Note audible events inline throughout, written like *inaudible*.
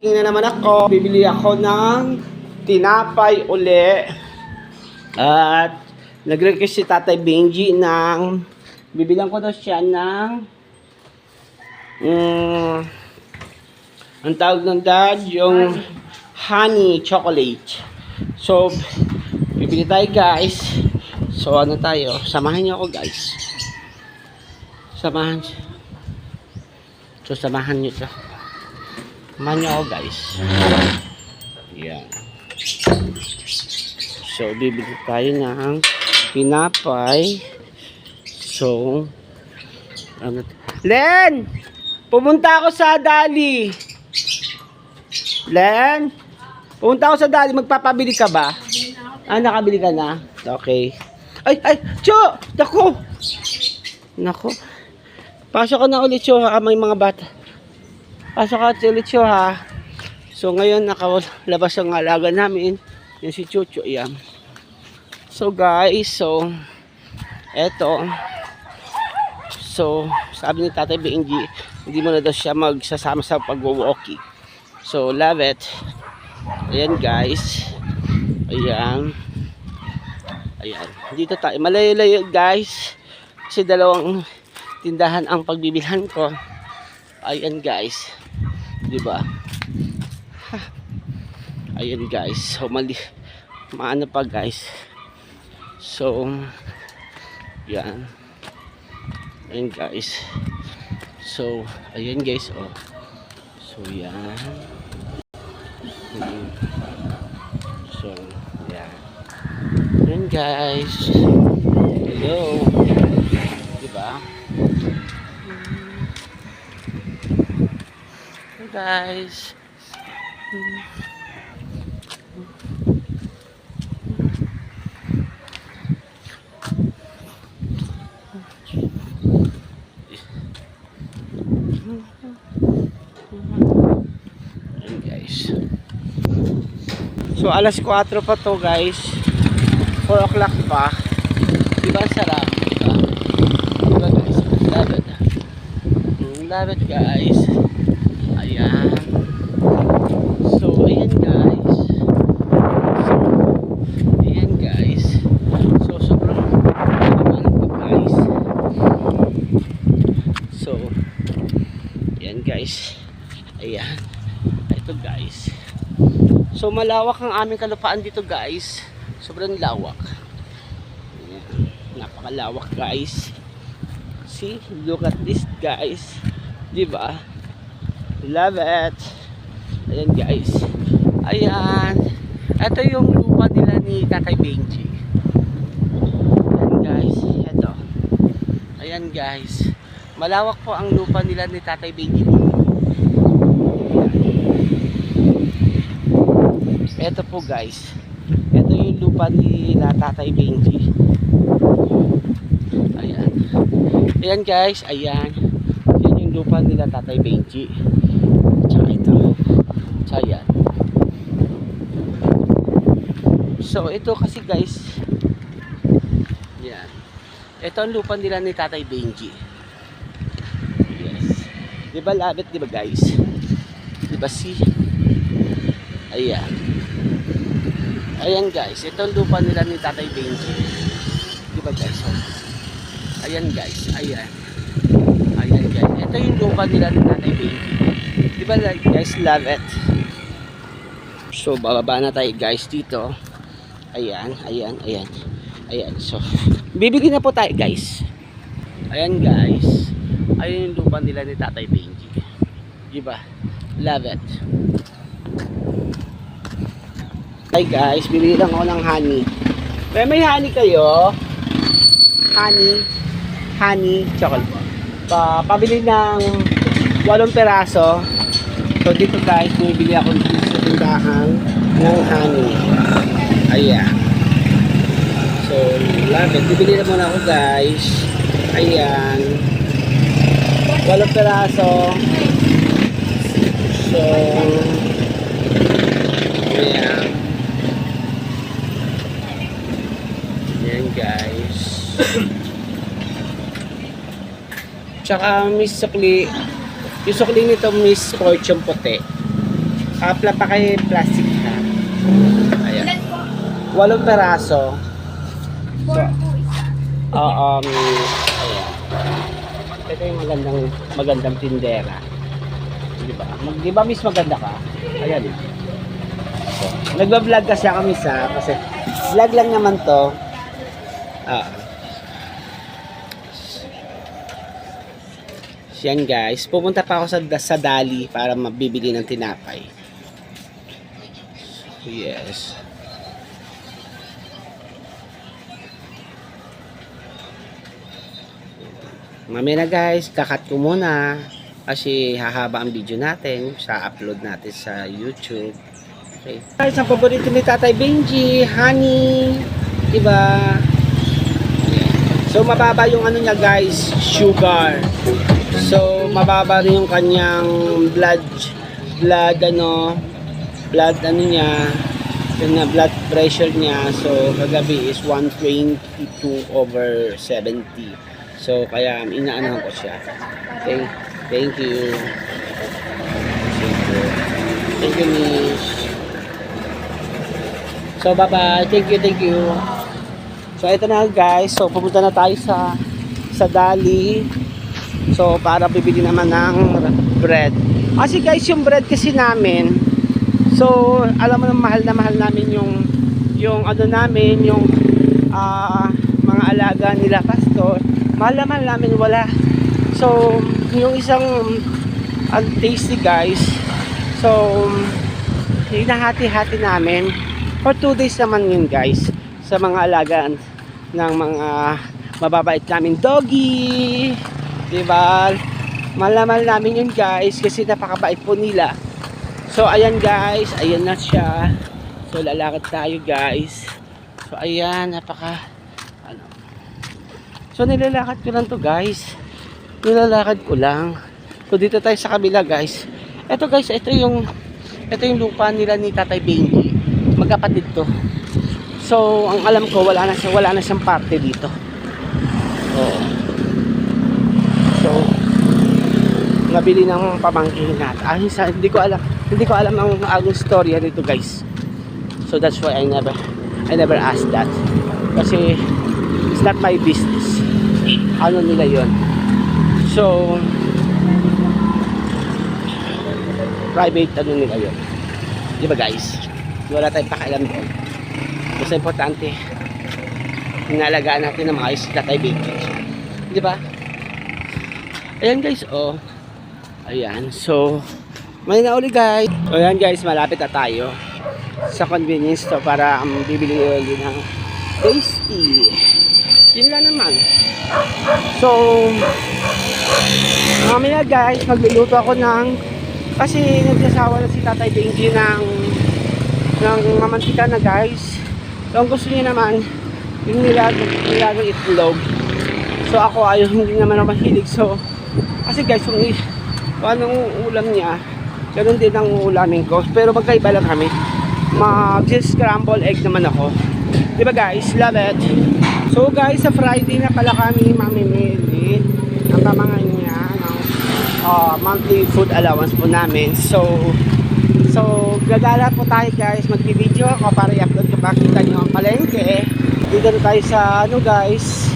Tingnan naman ako, bibili ako ng tinapay uli. At nag-request si Tatay Benji ng bibilang ko daw siya ng mm, ang tawag ng dad, yung honey chocolate. So, bibili tayo guys. So, ano tayo? Samahan niyo ako guys. Samahan. So, samahan niyo to. Samahan niyo ako guys. Yan. So, bibili tayo ng pinapay. So, ano Len! Pumunta ako sa Dali. Len! Pumunta ako sa Dali. Magpapabili ka ba? Ah, nakabili ka na? Okay. Ay, ay! Cho! Nako! Nako. Pasok ka na ulit, Cho, ha? May mga bata. Pasok ka ulit, ha? So, ngayon, nakalabas ang alaga namin. Yan si Chucho, yan. So, guys, so, eto. So, sabi ni Tatay Benji, hindi mo na daw siya magsasama sa pag-walkie. So, love it. Ayan, guys. Ayan. Ayan. Dito tayo. Malayo-layo, guys. Kasi dalawang tindahan ang pagbibilhan ko. Ayan, guys. Di ba? Ha. Ayan, guys. So, mali. Maano pa, guys. So, yan. Ayan, guys. So, ayan, guys. Oh. So, yan. So, yan. Ayan, guys. Hello. Diba? Hey, guys. Ayan guys. So alas 4 pa to guys. 4 o'clock pa. Diba sarap? Diba? Diba guys? Love it. Love it guys. Ayan. So ayan guys. So, ayan guys. So sobrang naman ko guys. So, ayan guys. Ayan. Ito guys. So malawak ang aming kalupaan dito guys. Sobrang lawak. Ayan. Napakalawak guys. See, look at this guys. 'Di ba? Love it. Ayan guys. Ayan. Ito yung lupa nila ni Tatay Benji. Ayan guys. Ito. Ayan guys. Malawak po ang lupa nila ni Tatay Benji. Ito po guys. Ito yung lupa ni Tatay Benji. Ayan. Ayan guys. Ayan. Yan yung lupa nila Tatay Benji. Tsaka ito. Tsaka yan. So ito kasi guys. Yan. Ito ang lupa nila ni Tatay Benji. Yes. Di ba labit, di ba guys? Di ba si? Ayan. Ayan guys, ito ang lupa nila ni Tatay Benji. Di ba guys? Oh. Ayan guys, ayan. Ayan guys. Ito yung lupa nila ni Tatay Benji. Di ba guys, love it? So, bababa na tayo guys dito. Ayan, ayan, ayan. Ayan, so, bibili na po tayo guys. Ayan guys. Ayan yung lupa nila ni Tatay Benji. Di ba? Love it. Hi guys, bibili lang ako ng honey. May may honey kayo? Honey. Honey chocolate. Pa, pabili ng walong peraso. So dito guys, bumibili ako sa tindahan ng honey. Ayan. So, love it. Bibili na muna ako guys. Ayan. Walong peraso. So, ayan. Ayan guys. Tsaka Miss Sukli, yung sukli nito Miss Fortune puti. Kapla pa kay plastic na. Ayan. Walong peraso. Four. Oo, may... Ayan. Ito yung magandang, magandang tindera. Di ba? Mag, di ba miss maganda ka? Ayan. So, nagbablog kasi ako miss ha, kasi vlog lang naman to. Ah. Yan guys, pupunta pa ako sa, sa Dali para mabibili ng tinapay. Yes. Mamaya guys, kakat ko muna kasi hahaba ang video natin sa upload natin sa YouTube. Okay. Guys, ang paborito ni Tatay Benji, honey, diba? So, mababa yung ano niya guys, sugar. So, mababa rin yung kanyang blood, blood ano, blood ano niya, yung na blood pressure niya. So, kagabi is 122 over 70. So, kaya inaanahan ko siya. Thank, thank you. Thank you. Miss. So, bye-bye. Thank you, thank you. So, ito na guys. So, pupunta na tayo sa sa Dali. So, para bibili naman ng bread. Kasi guys, yung bread kasi namin, so, alam mo na mahal na mahal namin yung yung ano namin, yung ah, mga alaga nila pastor. Mahal na mahal namin wala. So, yung isang ang tasty guys. So, hinahati-hati namin. For two days naman yun guys. Sa mga alagaan ng mga mababait namin doggy. Diba? Malamal namin yun guys kasi napakabait po nila. So ayan guys, ayan na siya. So lalakad tayo guys. So ayan, napaka ano. So nilalakad ko lang to guys. Nilalakad ko lang. So dito tayo sa kabila guys. Ito guys, ito yung ito yung lupa nila ni Tatay Benji. Magkapatid to. So, ang alam ko wala na siya, wala na siyang parte dito. Oo. So, nabili ng pamangkin natin. Ah, hindi ko alam. Hindi ko alam ang anong storya nito, guys. So that's why I never I never asked that. Kasi it's not my business. Ano nila 'yon. So private ano nila 'yon. 'Di ba, guys? Wala tayong pakialam doon. Basta importante inalagaan natin ng mga isda tayo baby. Di ba? Ayan guys, oh. Ayan, so may na uli guys. Ayan guys, malapit na tayo sa convenience store para um, bibili ulit ng tasty. Yun lang naman. So, mamaya guys, magluluto ako ng kasi nagsasawa na si Tatay Benji ng ng mamantika na guys. So, ang gusto niya naman, yung nilagang, nilagang itlog. So, ako ayaw, hindi naman ako mahilig. So, kasi guys, yung, i- kung anong ulam niya, ganun din ang ulamin ko. Pero magkaiba lang kami. Mag-scramble egg naman ako. Di ba guys? Love it. So guys, sa Friday na pala kami mamimili ng pamangan niya ng ah, monthly food allowance po namin. So, so gagala po tayo guys. Mag-video ako para i-upload ko pakita niyo ang palengke. Dito tayo sa ano guys.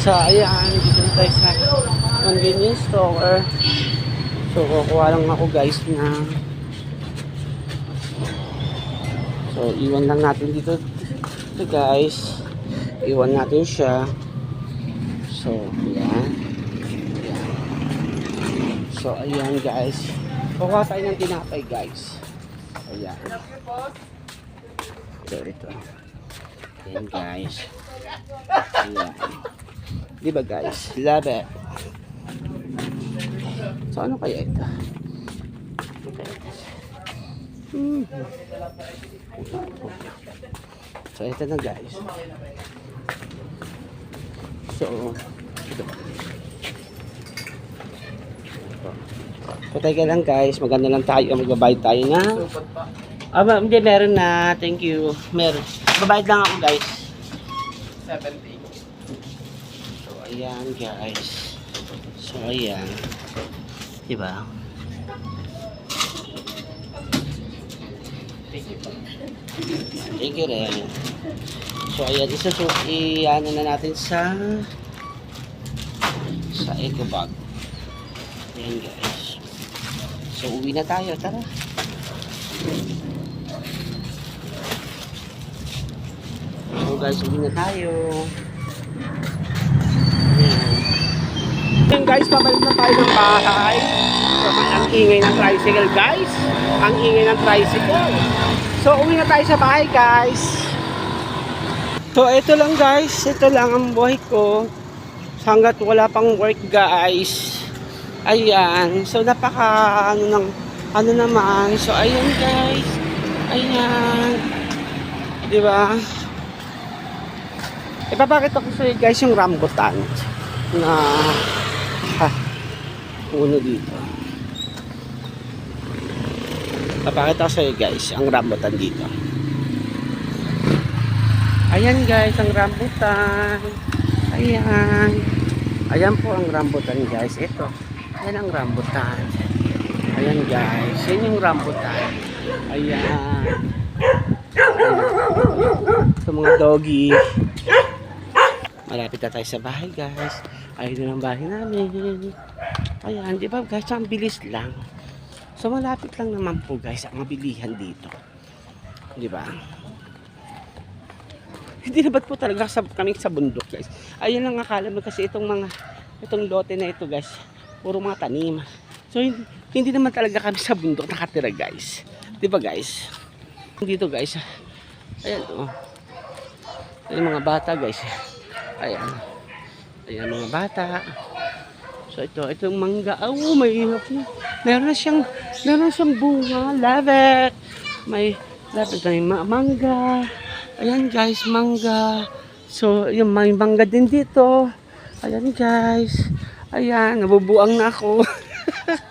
Sa ayan, dito tayo sa convenience store. So, kukuha lang ako guys na So, iwan lang natin dito ito guys. Iwan natin siya. So, ayan. Ayan. So, ayan guys. Kukuha tayo ng tinapay guys. Ayan. Ito, ito. Ayan guys. Ayan. Di ba guys? Love it. So, ano kaya ito? Okay. Hmm. So, ito na guys. So, ito. Patay ka lang guys. Maganda lang tayo. Magbabayad tayo na. Ah, ma- hindi, meron na. Thank you. Meron. Babayad lang ako guys. 70. So, ayan guys. So, ayan. Diba? Thank you rin. So, ayan, isa so, i-ano na natin sa sa eco bag. Ayan, guys. So, uwi na tayo. Tara. So, guys, uwi na tayo. Ayan. Ayan, guys, pabalik na tayo ng bahay. So, ang ingay ng tricycle, guys. Ang ingay ng tricycle. So, uwi na tayo sa bahay, guys. So, ito lang, guys. Ito lang ang buhay ko. Hanggat wala pang work, guys. Ayan. So, napaka, ano nang, ano naman. So, ayan, guys. Ayan. Di ba? Ipapakita ko sa inyo, guys, yung rambutan na puno dito. Papakita ko sa inyo, guys, ang rambutan dito. Ayan, guys, ang rambutan. Ayan. Ayan po ang rambutan, guys. Ito. Ayan ang rambutan. Ayan, guys. Yan yung rambutan. Ayan. Ito mga doggy. Malapit na tayo sa bahay, guys. Ayun na ang bahay namin. Ayan, di ba, guys? Ang bilis lang. So, malapit lang naman po, guys, ang mabilihan dito. Di ba? Hindi na ba't po talaga sa, kami sa bundok, guys? Ayun lang akala mo kasi itong mga, itong lote na ito, guys. Puro mga tanim. So, hindi, hindi naman talaga kami sa bundok nakatira, guys. Di ba, guys? Dito, guys. Ayan, oh. Ayan mga bata, guys. Ayan. Ayan mga bata. So ito, itong mangga. Oh, may hirap na. Meron na siyang, meron na siyang bunga. Love it. May, love it. May ma- mangga. Ayan guys, mangga. So, yung may mangga din dito. Ayan guys. Ayan, nabubuang na ako. *laughs*